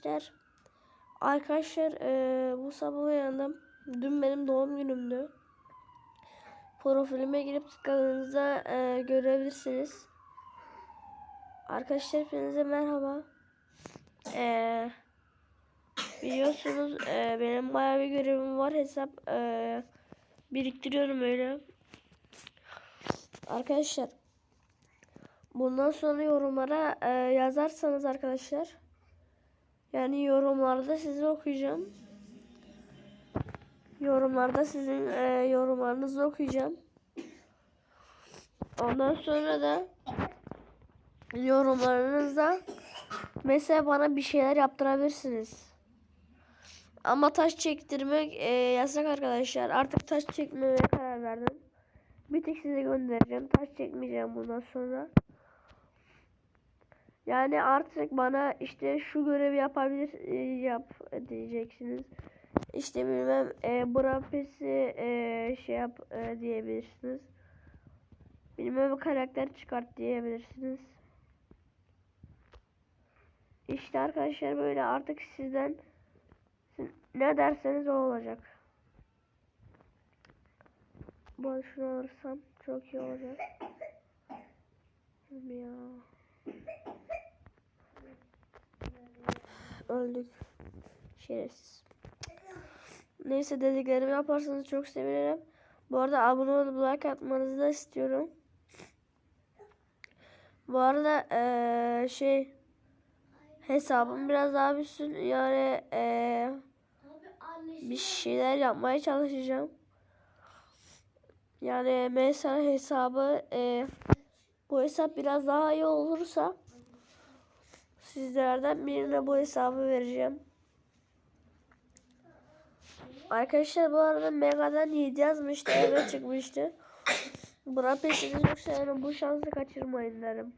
gençler. Arkadaşlar eee, bu sabah uyandım. Dün benim doğum günümdü. Profilime girip tıkladığınızda eee, görebilirsiniz. Arkadaşlar hepinize merhaba. Eee, biliyorsunuz eee, benim bayağı bir görevim var. Hesap eee, biriktiriyorum öyle. Arkadaşlar bundan sonra yorumlara eee, yazarsanız arkadaşlar yani yorumlarda sizi okuyacağım. Yorumlarda sizin eee, yorumlarınızı okuyacağım. Ondan sonra da yorumlarınızda mesela bana bir şeyler yaptırabilirsiniz. Ama taş çektirmek eee, yasak arkadaşlar. Artık taş çekmemeye karar verdim. Bir tek size göndereceğim. Taş çekmeyeceğim bundan sonra. Yani artık bana işte şu görevi yapabilir e, yap diyeceksiniz. İşte bilmem e, Brapes'i e, şey yap e, diyebilirsiniz. Bilmem karakter çıkart diyebilirsiniz. İşte arkadaşlar böyle artık sizden siz ne derseniz o olacak. Ben şunu alırsam çok iyi olacak. Ya. Öldük. Şerefsiz. Neyse dediklerimi yaparsanız çok sevinirim. Bu arada abone olup like atmanızı da istiyorum. Bu arada eee, şey hesabım biraz daha büyüsün. Yani eee, bir şeyler yapmaya çalışacağım. Yani mesela hesabı eee, bu hesap biraz daha iyi olursa sizlerden birine bu hesabı vereceğim. Arkadaşlar bu arada Mega'dan 7 yazmıştı eve çıkmıştı. Buna peşiniz yoksa yani bu şansı kaçırmayın derim.